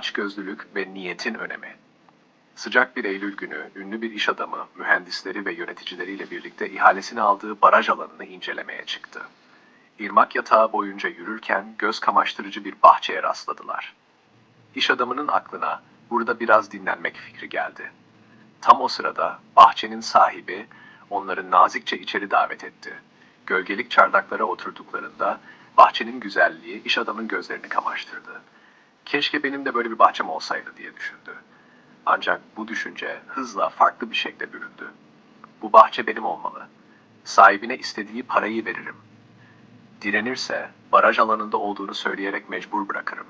Açgözlülük ve niyetin önemi. Sıcak bir Eylül günü ünlü bir iş adamı mühendisleri ve yöneticileriyle birlikte ihalesini aldığı baraj alanını incelemeye çıktı. İrmak yatağı boyunca yürürken göz kamaştırıcı bir bahçeye rastladılar. İş adamının aklına burada biraz dinlenmek fikri geldi. Tam o sırada bahçenin sahibi onları nazikçe içeri davet etti. Gölgelik çardaklara oturduklarında bahçenin güzelliği iş adamın gözlerini kamaştırdı. Keşke benim de böyle bir bahçem olsaydı diye düşündü. Ancak bu düşünce hızla farklı bir şekle büründü. Bu bahçe benim olmalı. Sahibine istediği parayı veririm. Direnirse baraj alanında olduğunu söyleyerek mecbur bırakırım.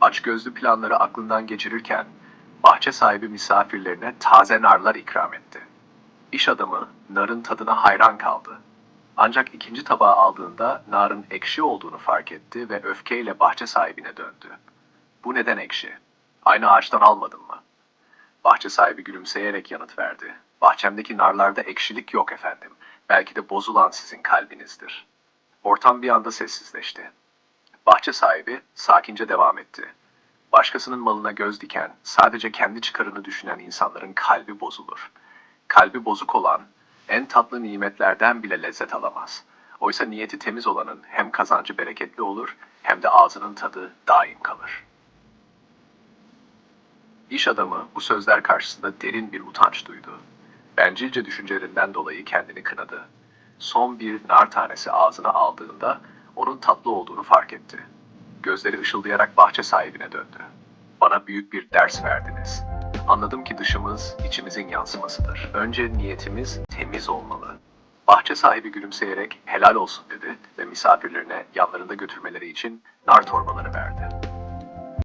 Açgözlü planları aklından geçirirken bahçe sahibi misafirlerine taze narlar ikram etti. İş adamı narın tadına hayran kaldı. Ancak ikinci tabağı aldığında narın ekşi olduğunu fark etti ve öfkeyle bahçe sahibine döndü. Bu neden ekşi? Aynı ağaçtan almadın mı? Bahçe sahibi gülümseyerek yanıt verdi. Bahçemdeki narlarda ekşilik yok efendim. Belki de bozulan sizin kalbinizdir. Ortam bir anda sessizleşti. Bahçe sahibi sakince devam etti. Başkasının malına göz diken, sadece kendi çıkarını düşünen insanların kalbi bozulur. Kalbi bozuk olan en tatlı nimetlerden bile lezzet alamaz. Oysa niyeti temiz olanın hem kazancı bereketli olur hem de ağzının tadı daim kalır. İş adamı bu sözler karşısında derin bir utanç duydu. Bencilce düşüncelerinden dolayı kendini kınadı. Son bir nar tanesi ağzına aldığında onun tatlı olduğunu fark etti. Gözleri ışıldayarak bahçe sahibine döndü. Bana büyük bir ders verdiniz. Anladım ki dışımız içimizin yansımasıdır. Önce niyetimiz temiz olmalı. Bahçe sahibi gülümseyerek helal olsun dedi ve misafirlerine yanlarında götürmeleri için nar torbaları verdi.